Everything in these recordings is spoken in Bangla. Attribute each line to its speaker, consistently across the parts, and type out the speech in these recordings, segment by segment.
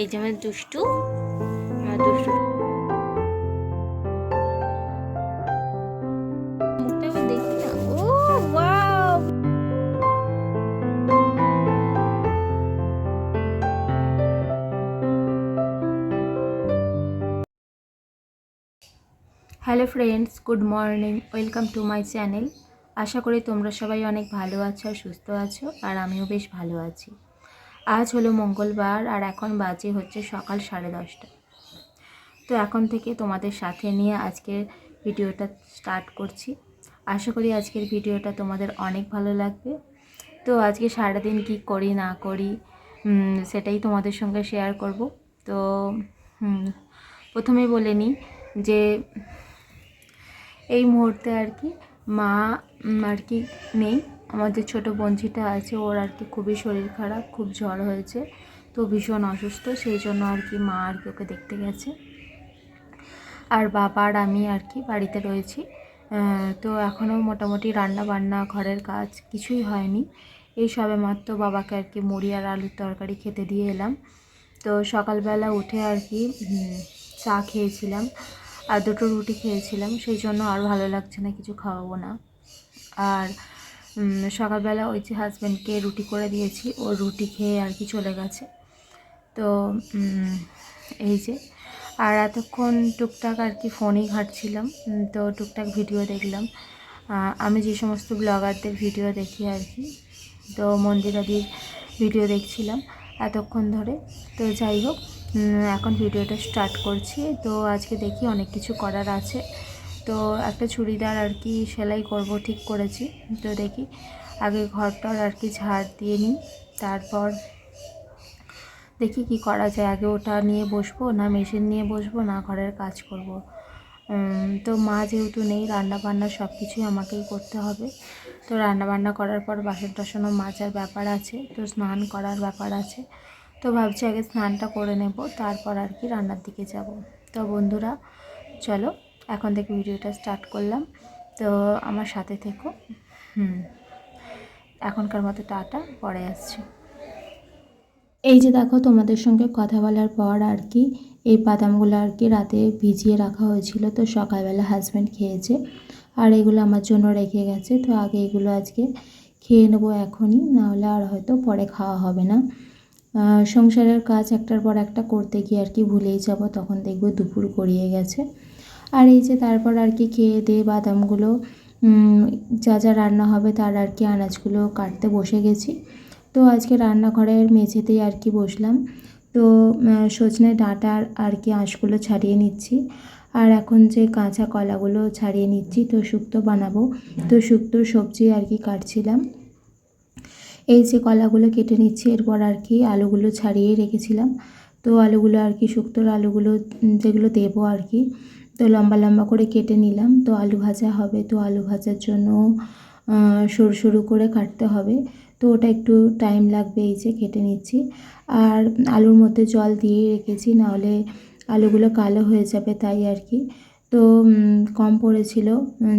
Speaker 1: এই যে আমার দুষ্টু দুষ্টু। Hello friends good morning welcome to my channel আশা করি তোমরা সবাই অনেক ভালো আছো আর সুস্থ আছো, আর আমিও বেশ ভালো আছি। আজ হলো মঙ্গলবার আর এখন বাজে হচ্ছে সকাল সাড়ে দশটা। তো এখন থেকে তোমাদের সাথে নিয়ে আজকের ভিডিওটা স্টার্ট করছি। আশা করি আজকের ভিডিওটা তোমাদের অনেক ভালো লাগবে। তো আজকে সারাদিন কি করি না করি সেটাই তোমাদের সঙ্গে শেয়ার করব। তো প্রথমে বলে নিই যে এই মুহূর্তে আর কি মা আর কি নেই। আমাদের ছোট বঞ্চিটা আছে, ওর আর কি খুবই শরীর খারাপ, খুব জ্বর হয়েছে, তো ভীষণ অসুস্থ, সেই জন্য আর কি মা আর কি ওকে দেখতে গেছে। আর বাবা আর আমি আর কি বাড়িতে রয়েছি। তো এখনও মোটামুটি রান্না বান্না ঘরের কাজ কিছুই হয়নি। এই সবে মাত্র বাবাকে আর কি মুড়ি আর আলুর তরকারি খেতে দিয়ে এলাম। তো সকালবেলা উঠে আর কি চা খেয়েছিলাম, আর দুটো রুটি খেয়েছিলাম, সেই জন্য আর ভালো লাগছে না, কিছু খাওয়াবো না। আর সকালবেলা ওই যে হাজব্যান্ডকে রুটি করে দিয়েছি, ও রুটি খেয়ে আর কি চলে গেছে। তো এই যে, আর এতক্ষণ টুকটাক আর কি ফোনেই ঘাটছিলাম তো টুকটাক ভিডিও দেখলাম। আমি যে সমস্ত ব্লগারদের ভিডিও দেখি আর কি, তো মন্দিরাদির ভিডিও দেখছিলাম এতক্ষণ ধরে। তো যাই হোক এখন ভিডিওটা স্টার্ট করছি। তো আজকে দেখি অনেক কিছু করার আছে। তো একটা চুড়িদার আর কি সেলাই করব ঠিক করেছি। তো দেখি, আগে ঘরটার আর কি ঝাড় দিয়ে নিই, তারপর দেখি কি করা যায়। আগে ওটা নিয়ে বসবো, না মেশিন নিয়ে বসবো, না ঘরের কাজ করব। তো মা যেহেতু নেই রান্না বান্না সব কিছুই আমাকেই করতে হবে। তো রান্না বান্না করার পর বাসন টাসনও মাজার ব্যাপার আছে, তো স্নান করার ব্যাপার আছে। তো ভাবছি আগে স্নানটা করে নেব, তারপর আর কি রান্নার দিকে যাব। তো বন্ধুরা, চলো এখন থেকে ভিডিওটা স্টার্ট করলাম। তো আমার সাথে থেকো। হুম। এখনকার মতো টাটা, পরে আসছি। এই যে দেখো, তোমাদের সঙ্গে কথা বলার পর আর কি, এই বাদামগুলো আর কি রাতে ভিজিয়ে রাখা হয়েছিল। তো সকালবেলা হাজব্যান্ড খেয়েছে। আর এগুলো আমার জন্য রেখে গেছে। তো আগে এগুলো আজকে খেয়ে নেব এখনই, নাহলে আর হয়তো পরে খাওয়া হবে না। সংসারের কাজ একটার পর একটা করতে গিয়ে আর কি ভুলেই যাব। তখন দেখব দুপুর গড়িয়ে গেছে। আর এই যে তারপর আর কি খেয়ে দিয়ে বাদামগুলো যা যা রান্না হবে তার আর কি আনাজগুলো কাটতে বসে গেছি। তো আজকে রান্নাঘরের মেঝেতেই আর কি বসলাম। তো সজনে ডাঁটার আর কি আঁশগুলো ছাড়িয়ে নিচ্ছি। আর এখন যে কাঁচা কলাগুলো ছাড়িয়ে নিচ্ছি, তো শুক্তো বানাবো। তো শুক্তোর সবজি আর কি কাটছিলাম। এই যে কলাগুলো কেটে নিচ্ছি, এরপর আর কি আলুগুলো ছাড়িয়ে রেখেছিলাম। তো আলুগুলো আর কি শুক্তোর আলুগুলো যেগুলো দেবো আর কি তো লম্বা লম্বা করে কেটে নিলাম। তো আলু ভাজা হবে, তো আলু ভাজার জন্য সরু সরু করে কাটতে হবে। তো ওটা একটু টাইম লাগবে এই যে কেটে নিচ্ছি। আর আলুর মধ্যে জল দিয়ে রেখেছি, নাহলে আলুগুলো কালো হয়ে যাবে তাই আর কি। তো কম পড়েছিল,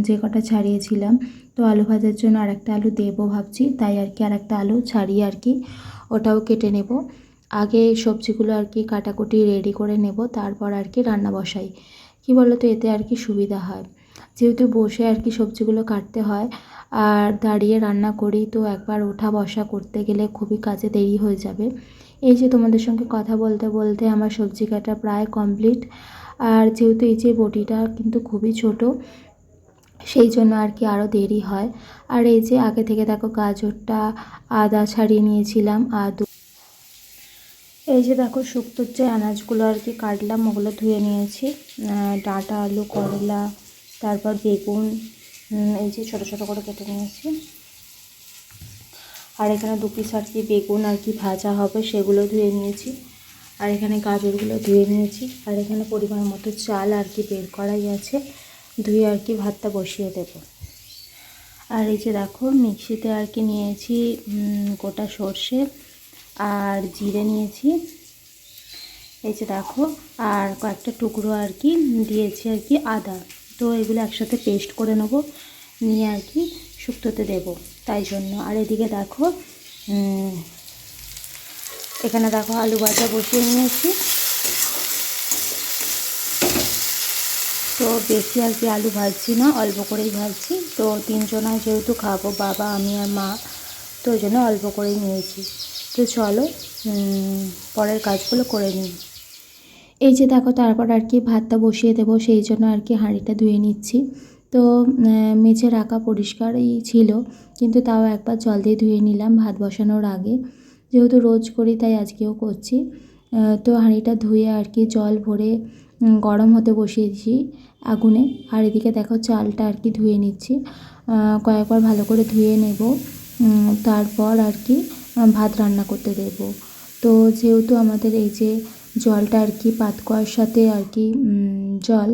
Speaker 1: যে কটা ছাড়িয়েছিলাম। তো আলু ভাজার জন্য আর একটা আলু দেবো ভাবছি, তাই আর কি আর একটা আলু ছাড়িয়ে আর কি, ওটাও কেটে নেব। আগে সবজিগুলো আর কি কাটাকুটি রেডি করে নেব, তারপর আর কি রান্না বসাই। কি বলো তো এতে আর কি সুবিধা হয়। যেহেতু বসে আর কি সবজিগুলো কাটতে হয়, আর দাঁড়িয়ে রান্না করি, তো একবার ওঠা বসা করতে গেলে খুবই কাজে দেরি হয়ে যাবে। এই যে তোমাদের সঙ্গে কথা বলতে বলতে আমার সবজি কাটা প্রায় কমপ্লিট, আর যেহেতু এই যে বটিটা কিন্তু খুবই ছোট, সেই জন্য আর কি আরও দেরি হয়। আর এই যে আগে থেকে দেখো গাজরটা আদা ছাড়িয়ে নিয়েছিলাম, আদু এই যে দেখো শুক্তোর যে আনাজগুলো আর কি কাটলাম, ওগুলো ধুয়ে নিয়েছি। ডাঁটা, আলু, করলা, তারপর বেগুন এই যে ছোটো ছোটো করে কেটে নিয়েছি। আর এখানে দু পিস আর কি বেগুন আর কি ভাজা হবে, সেগুলো ধুয়ে নিয়েছি। আর এখানে গাজরগুলো ধুয়ে নিয়েছি। আর এখানে পরিমাণ মতো চাল আর কি বের করাই আছে। ধুয়ে আর কি ভাতটা বসিয়ে দেবো। আর এই যে দেখো মিক্সিতে আর কি নিয়েছি গোটা সর্ষে। আর জিরে নিয়েছি। এই যে দেখো, আর কয়েকটা টুকরো আর কি দিয়েছি আর কি আদা। তো এগুলো একসাথে পেস্ট করে নেব, নিয়ে আর কি শুক্তোতে দেব। তাই জন্য। আর এদিকে দেখো এখানে দেখো আলু ভাজা বসিয়ে নিয়েছি। তো বেশি আর কি আলু ভাজছি না, অল্প করেই ভাজছি। তো তিনজনায় যেহেতু খাব, বাবা, আমি আর মা, তো ওই জন্য অল্প করেই নিয়েছি। তো চলো পরের কাজগুলো করে নিই। এই যে দেখো, তারপর আর কি ভাতটা বসিয়ে দেবো, সেই জন্য আর কি হাঁড়িটা ধুয়ে নিচ্ছি। তো মেঝে রাখা পরিষ্কারই ছিল, কিন্তু তাও একবার জল দিয়ে ধুয়ে নিলাম ভাত বসানোর আগে। যেহেতু রোজ করি, তাই আজকেও করছি। তো হাঁড়িটা ধুয়ে আর কি জল ভরে গরম হতে বসিয়েছি আগুনে। আর এদিকে দেখো, চালটা আর কি ধুয়ে নিচ্ছি। কয়েকবার ভালো করে ধুয়ে নেব। তারপর আর কি ভাত রান্না করতে দেবো। তো যেহেতু আমাদের এই যে জলটা আর কি পাতকোয়ার সাথে আর কি জল,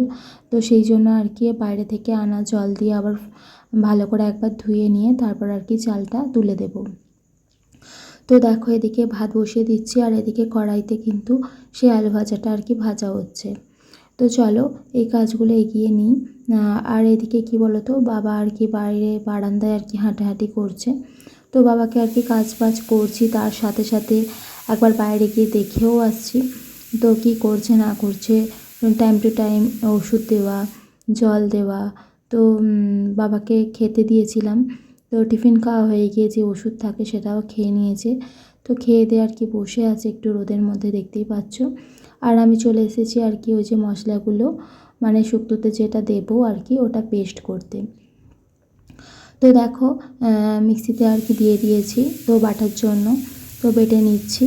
Speaker 1: তো সেই জন্য আর কি বাইরে থেকে আনা জল দিয়ে আবার ভালো করে একবার ধুয়ে নিয়ে তারপর আর কি চালটা তুলে দেব। তো দেখো এদিকে ভাত বসিয়ে দিচ্ছি আর এদিকে কড়াইতে কিন্তু সেই আলু ভাজাটা আর কি ভাজা হচ্ছে। তো চলো এই কাজগুলো এগিয়ে নিই। আর এদিকে কি বলো তো বাবা আর কি বাইরে বারান্দায় আর কি হাঁটাহাঁটি করছে। তো বাবাকে আর কি কাজ বাজ করছি, তার সাথে সাথে একবার বাইরে গিয়ে দেখেও আসছি। তো কি করছে, না করছে টাইম টু টাইম ওষুধ দেওয়া, জল দেওয়া, তো বাবাকে খেতে দিয়েছিলাম। তো টিফিন খাওয়া হয়ে গিয়ে যে ওষুধ থাকে সেটাও খেয়ে নিয়েছে। তো খেয়ে দিয়ে আর কি বসে আছে, একটু রোদের মধ্যে দেখতেই পাচ্ছ। আর আমি চলে এসেছি আর কি ওই যে মশলাগুলো মানে শুক্তোতে যেটা দেবো আর কি, ওটা পেস্ট করতে। তো দেখো মিক্সিতে আর কি দিয়ে দিয়েছি তো বাটার জন্য। তো বেটে নিচ্ছি।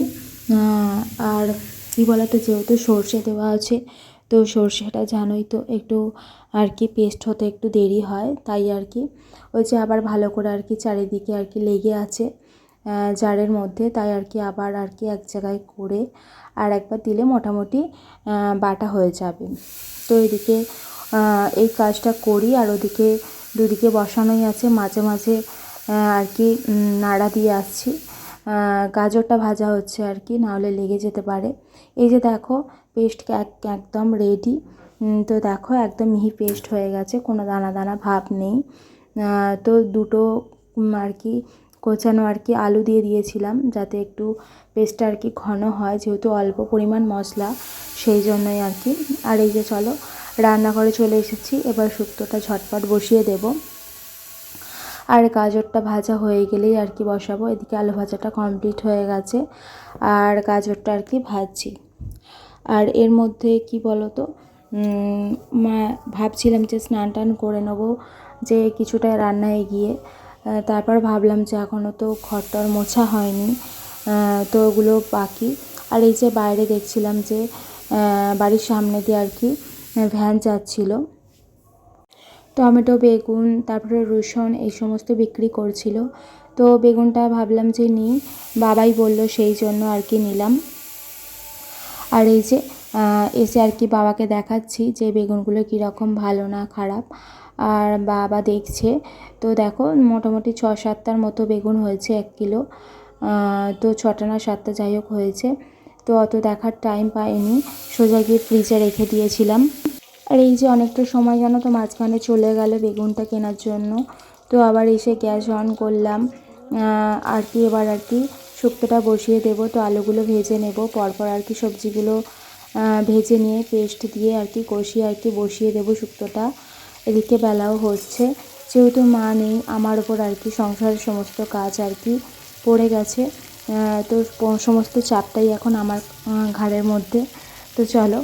Speaker 1: আর কী বলতো, যেহেতু সর্ষে দেওয়া আছে, তো সর্ষেটা জানোই তো, একটু আর কি পেস্ট হতে একটু দেরি হয়, তাই আর কি। ওই যে আবার ভালো করে আর কি চারিদিকে আর কি লেগে আছে জারের মধ্যে, তাই আর কি আবার আর কি এক জায়গায় করে আর একবার দিলে মোটামুটি বাটা হয়ে যাবে। তো এদিকে এই কাজটা করি আর ওদিকে দুদিকে বসানোই আছে, মাঝে মাঝে আর কি নাড়া দিয়ে আসছি। গাজরটা ভাজা হচ্ছে আর কি, নাহলে লেগে যেতে পারে। এই যে দেখো পেস্ট একদম রেডি তো দেখো, একদম মিহি পেস্ট হয়ে গেছে, কোনো দানা দানা ভাব নেই। তো দুটো আর কি, কোচানো আর কি আলু দিয়ে দিয়েছিলাম, যাতে একটু পেস্টটা আর কি ঘন হয়, যেহেতু অল্প পরিমাণ মশলা, সেই জন্যই আর কি। আর এই যে চলো রান্নাঘরে চলে এসেছি। এবার শুক্তোটা ঝটপট বসিয়ে দেব। আর গাজরটা ভাজা হয়ে গেলেই আর কি বসাবো। এদিকে আলু ভাজাটা কমপ্লিট হয়ে গেছে। আর গাজরটা আর কি ভাজছি। আর এর মধ্যে কি বলো তো মা ভাবছিলাম যে স্নান টান করে নেব যে কিছুটা রান্নায় গিয়ে আহ, তারপর ভাবলাম যে এখনও তো ঘরটার মোছা হয়নি। তো ওগুলো বাকি। আর এই যে বাইরে দেখছিলাম যে বাড়ির সামনে দিয়ে আর কি ভ্যান যাচ্ছিল। টমেটো, বেগুন, তারপরে রসুন এই সমস্ত বিক্রি করছিল। তো বেগুনটা ভাবলাম যে নিই। বাবাই বলল সেই জন্য আর কি নিলাম। আর এই যে এসে আর কি বাবাকে দেখাচ্ছি যে বেগুনগুলো কীরকম ভালো না খারাপ। আর বাবা দেখছে, তো দেখো মোটামুটি ছ সাতটার মতো বেগুন হয়েছে এক কিলো। তো ছটা না সাতটা যাই হোক হয়েছে। তো অত দেখার টাইম পাইনি। সোজা গিয়ে ফ্রিজে রেখে দিয়েছিলাম। আর এই যে অনেকটা সময় যেন তো মাঝখানে চলে গেল বেগুনটা কেনার জন্য। তো আবার এসে গ্যাস অন করলাম। আর কি এবার আর কি শুক্তোটা বসিয়ে দেবো। তো আলুগুলো ভেজে নেব। পরপর আর কি সবজিগুলো ভেজে নিয়ে পেস্ট দিয়ে আর কি কষিয়ে আর কি বসিয়ে দেবো শুক্তোটা। এদিকে বেলাও হচ্ছে। যেহেতু মা নেই, আমার ওপর আর কি সংসারের সমস্ত কাজ আর কি পড়ে গেছে। তো সমস্ত চাপটাই এখন আমার ঘাড়ের মধ্যে। তো চলো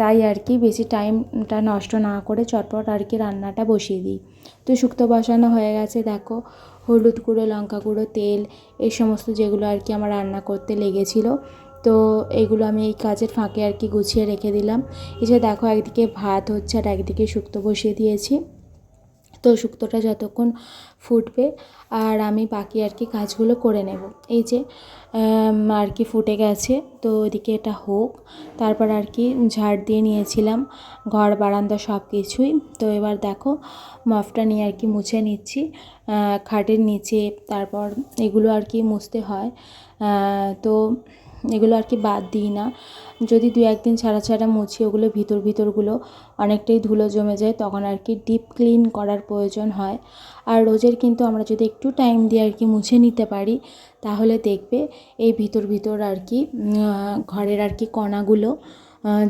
Speaker 1: তাই আর কি, বেশি টাইমটা নষ্ট না করে চটপট আর কি রান্নাটা বসিয়ে দিই। তো শুক্তো বসানো হয়ে গেছে, দেখো, হলুদ গুঁড়ো, লঙ্কা গুঁড়ো, তেল, এই সমস্ত যেগুলো আর কি আমার রান্না করতে লেগেছিলো। তো এগুলো আমি এই কাজের ফাঁকে আর কি গুছিয়ে রেখে দিলাম। এসে দেখো, একদিকে ভাত হচ্ছে আর একদিকে শুক্তো বসিয়ে দিয়েছি। তো শুক্তোটা যতক্ষণ ফুটবে আর আমি বাকি আর কি কাজগুলো করে নেব। এই যে আর কি ফুটে গেছে, তো ওদিকে এটা হোক। তারপর আর কি ঝাড় দিয়ে নিয়েছিলাম, ঘর, বারান্দা সব কিছুই। তো এবার দেখো, মফটা নিয়ে আর কি মুছে নিচ্ছি খাটের নিচে, তারপর এগুলো আর কি মুছতে হয়। তো এগুলো আর কি বাদ দিই না। যদি দু একদিন ছাড়া ছাড়া মুছি ওগুলো ভিতর ভিতরগুলো অনেকটাই ধুলো জমে যায়, তখন আর কি ডিপ ক্লিন করার প্রয়োজন হয়। আর রোজের কিন্তু আমরা যদি একটু টাইম দিয়ে আর কি মুছে নিতে পারি, তাহলে দেখবে এই ভিতর ভিতর আর কি ঘরের আর কি কণাগুলো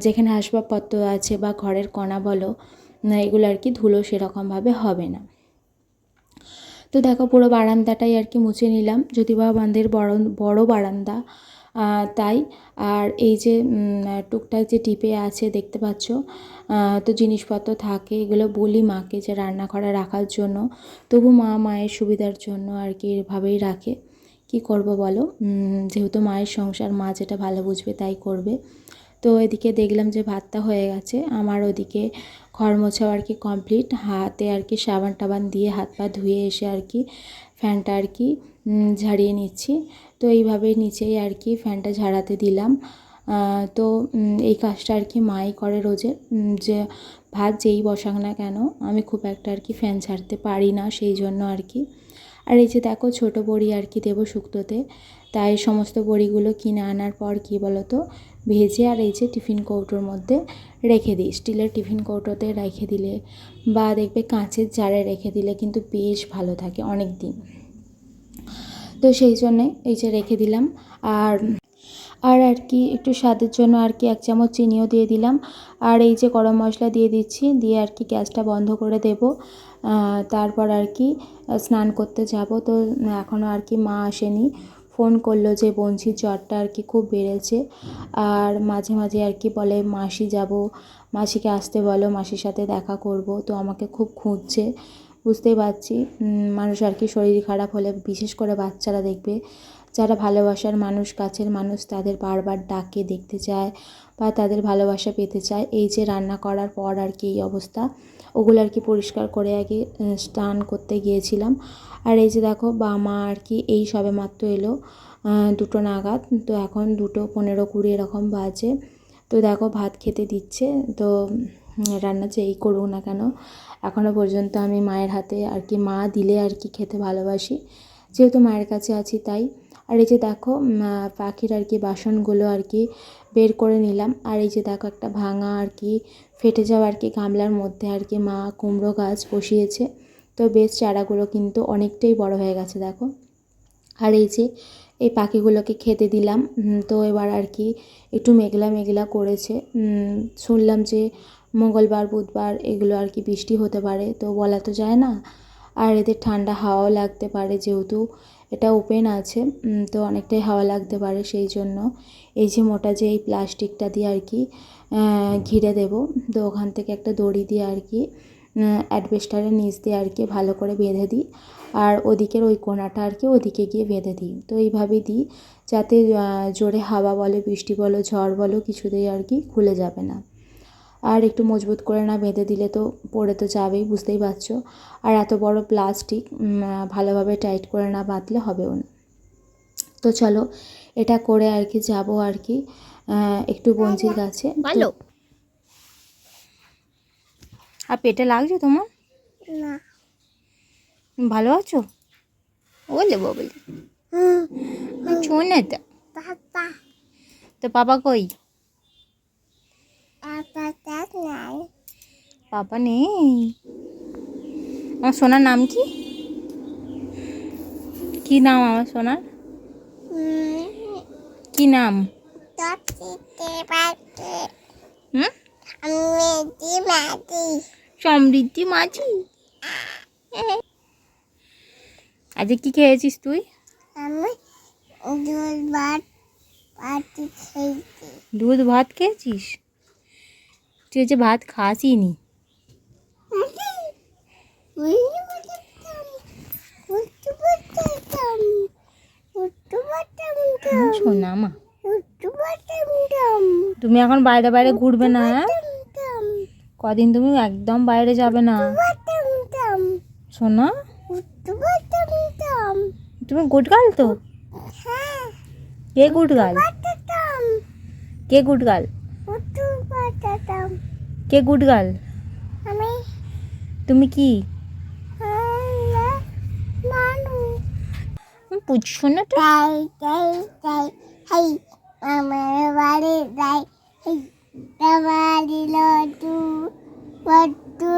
Speaker 1: যেখানে আসবাবপত্র আছে বা ঘরের কণা বলো এগুলো আর কি ধুলো সেরকমভাবে হবে না। তো দেখো পুরো বারান্দাটাই আর কি মুছে নিলাম। যদি বা আমাদের বড় বড় বারান্দা তাই। আর এই যে টুকটাক যে টিপে আছে, দেখতে পাচ্ছ তো জিনিসপত্র থাকে, এগুলো বলি মাকে যে রান্নাঘরে রাখার জন্য। তবু মা মায়ের সুবিধার জন্য আর কি এভাবেই রাখে। কি করব বলো? যেহেতু মায়ের সংসার, মা যেটা ভালো বুঝবে তাই করবে। তো এদিকে দেখলাম যে ভাতটা হয়ে গেছে, আমার ওদিকে ঘর মোছাও আর কি কমপ্লিট। হাতে আর কি সাবান টাবান দিয়ে হাত পা ধুয়ে এসে আর কি ফ্যানটা আর কি ঝাড়িয়ে নিচ্ছি। তো এইভাবে নিচেই আর কি ফ্যানটা ঝাড়াতে দিলাম। তো এই কাজটা আর কি মাই করে রোজে যে ভাত যেই বসাক না কেন, আমি খুব একটা আর কি ফ্যান ছাড়তে পারি না সেই জন্য আর কি। আর এই যে দেখো ছোটো বড়ি আর কি দেবো শুক্তোতে, তাই সমস্ত বড়িগুলো কিনে আনার পর কি বলো তো ভেজে আর এই যে টিফিন কৌটোর মধ্যে রেখে দিই। স্টিলের টিফিন কৌটোতে রেখে দিলে বা দেখবে কাঁচের জারে রেখে দিলে কিন্তু বেশ ভালো থাকে অনেক দিন তো সেই জন্যে এই যে রেখে দিলাম। আর আর আর কি একটু স্বাদের জন্য আর কি এক চামচ চিনিও দিয়ে দিলাম। আর এই যে গরম মশলা দিয়ে দিচ্ছি, দিয়ে আর কি গ্যাসটা বন্ধ করে দেব। তারপর আর কি স্নান করতে যাব। তো এখনও আর কি মা আসেনি। ফোন করল যে বঞ্চির জ্বরটা আর কি খুব বেড়েছে। আর মাঝে মাঝে আর কি বলে, মাসি যাব, মাসিকে আসতে বলো, মাসির সাথে দেখা করব। তো আমাকে খুব খুঁজছে। বুঝতেই পারছি। মানুষ আর কি শরীর খারাপ হলে বিশেষ করে বাচ্চারা দেখবে, যারা ভালোবাসার মানুষ, কাছের মানুষ, তাদের বারবার ডাকে, দেখতে চায় বা তাদের ভালোবাসা পেতে চায়। এই যে রান্না করার পর আর কি এই অবস্থা, ওগুলো আর কি পরিষ্কার করে আগে স্নান করতে গিয়েছিলাম। আর এই যে দেখো বা মা আর কি এই সবে মাত্র এলো দুটো নাগাদ। তো এখন দুটো পনেরো কুড়ি এরকম বাজে। তো দেখো, ভাত খেতে দিচ্ছে। তো রান্না যেই করুক না কেন এখনও পর্যন্ত আমি মায়ের হাতে আর কি মা দিলে আর কি খেতে ভালোবাসি। যেহেতু মায়ের কাছে আছি তাই। আর এই যে দেখো পাখির আর কি বাসনগুলো আর কি বের করে নিলাম। আর এই যে দেখো একটা ভাঙা আর কি, ফেটে যাওয়া আর কি গামলার মধ্যে আর কি মা কুমড়ো গাছ বসিয়েছে। তো বেশ চারাগুলো কিন্তু অনেকটাই বড় হয়ে গেছে দেখো। আর এই যে, এই পাখিগুলোকে খেতে দিলাম। তো এবার আর কি একটু মেঘলা মেঘলা করেছে। শুনলাম যে মঙ্গলবার, বুধবার এগুলো আর কি বৃষ্টি হতে পারে, তো বলা তো যায় না। আর এদের ঠান্ডা হাওয়াও লাগতে পারে যেহেতু এটা ওপেন আছে তো অনেকটাই হাওয়া লাগতে পারে সেই জন্য। এই যে মোটা যে এই প্লাস্টিকটা দিয়ে আর কি ঘিরে দেব, তো ওখান থেকে একটা দড়ি দিয়ে আর কি অ্যাডভেস্টারের নিচ দিয়ে আর কি ভালো করে বেঁধে দিই। আর ওদিকের ওই কোণাটা আর কি ওদিকে গিয়ে বেঁধে দিই, তো এইভাবেই দিই, যাতে জোরে হাওয়া বলো, বৃষ্টি বলো, ঝড় বলো, কিছুতেই আর কি খুলে যাবে না। আর একটু মজবুত করে না বেঁধে দিলে তো পড়ে তো যাবেই বুঝতেই পারছ। আর এত বড় প্লাস্টিক ভালোভাবে টাইট করে না বাঁধলে হবেও না। তো চলো এটা করে আর কি যাব আর কি। একটু বঞ্চির কাছে।
Speaker 2: ভালো।
Speaker 1: আর পেটে লাগছে তোমার?
Speaker 2: না।
Speaker 1: ভালো আছো?
Speaker 2: বলে বলে
Speaker 1: শোনে তো
Speaker 2: পাপা
Speaker 1: বাবা কই? বাবা নেই। আমার সোনার নাম কি? কি নাম আমার সোনার? কি নাম? সমৃদ্ধি মাঝি আজকে কি খেয়েছিস তুই?
Speaker 2: আমি দুধ ভাত পাটি খেয়েছি।
Speaker 1: দুধ ভাত খেয়েছিস? তুই যে ভাত খাসই নি শোনা মা তুমি এখন বাইরে বাইরে ঘুরবে না কদিন তুমি একদম বাইরে যাবে না শোনা তুমি গুড গার্ল তো
Speaker 2: হ্যাঁ
Speaker 1: কে
Speaker 2: পাতাম
Speaker 1: কে
Speaker 2: পাতাম
Speaker 1: কে গুড গার্ল?
Speaker 2: আমি।
Speaker 1: তুমি কি?
Speaker 2: হ্যাঁ
Speaker 1: না তো
Speaker 2: হাই আমার বাড়ি যাই। বাড়ি লটু লটু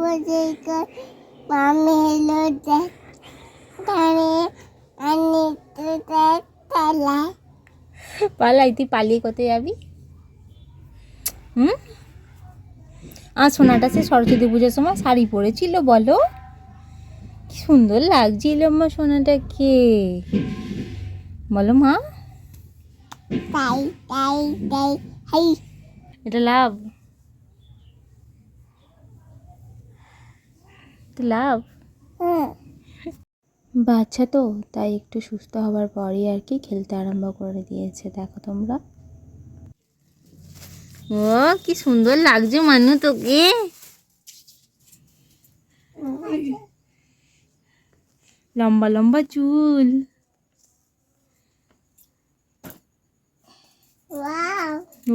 Speaker 2: বসে মামি লটে তারে আনি তো তালা
Speaker 1: পালাই তুই পালিয়ে কোথায় যাবি? হুম? আর সোনাটা সে সরস্বতী পুজোর সময় শাড়ি পরেছিল বলো। কি সুন্দর লাগছিল মা সোনাটাকে। বলো মা। এটা লাভ। লাভ। বাচ্চা তো তাই একটু সুস্থ হবার পরই আর কি খেলতে আরম্ভ করে দিয়েছে দেখো তোমরা। ও কি সুন্দর লাগছে মানু তোকে। লম্বা লম্বা চুল।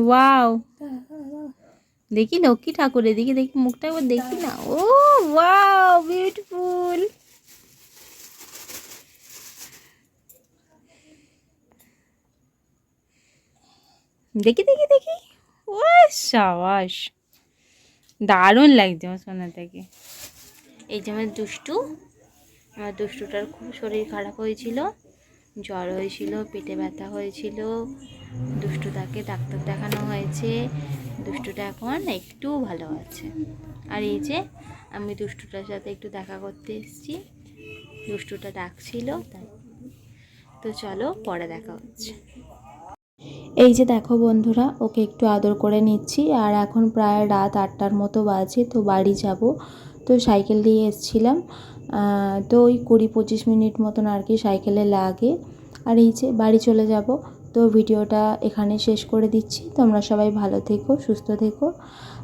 Speaker 2: ওয়াও।
Speaker 1: দেখি লক্ষ্মী ঠাকুর এদিকে দেখি মুখটা একবার দেখি না। ও ওয়াও বিউটিফুল দেখি দেখি সাবাস। দারুণ লাগছে আমার সোনাটাকে এই যে আমার দুষ্টু। আমার দুষ্টুটার খুব শরীর খারাপ হয়েছিল, জ্বর হয়েছিল, পেটে ব্যথা হয়েছিল। দুষ্টুটাকে ডাক্তার দেখানো হয়েছে। দুষ্টুটা এখন একটু ভালো আছে। আর এই যে আমি দুষ্টুটার সাথে একটু দেখা করতে এসেছি। দুষ্টুটা ডাকছিল, তাই। তো চলো পরে দেখা হচ্ছে। এই যে দেখো বন্ধুরা, ওকে একটু আদর করে নিচ্ছি। আর এখন প্রায় রাত আটটার মতো বাজে, তো বাড়ি যাব। তো সাইকেল দিয়ে এসছিলাম। তো ওই কুড়ি পঁচিশ মিনিট মতন আর কি সাইকেলে লাগে। আর এই যে বাড়ি চলে যাব। তো ভিডিওটা এখানে শেষ করে দিচ্ছি। তোমরা সবাই ভালো থেকো, সুস্থ থেকো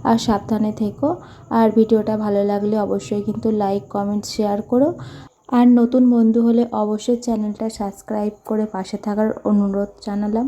Speaker 1: আর সাবধানে থেকো। আর ভিডিওটা ভালো লাগলে অবশ্যই কিন্তু লাইক, কমেন্ট, শেয়ার করো। আর নতুন বন্ধু হলে অবশ্যই চ্যানেলটা সাবস্ক্রাইব করে পাশে থাকার অনুরোধ জানালাম।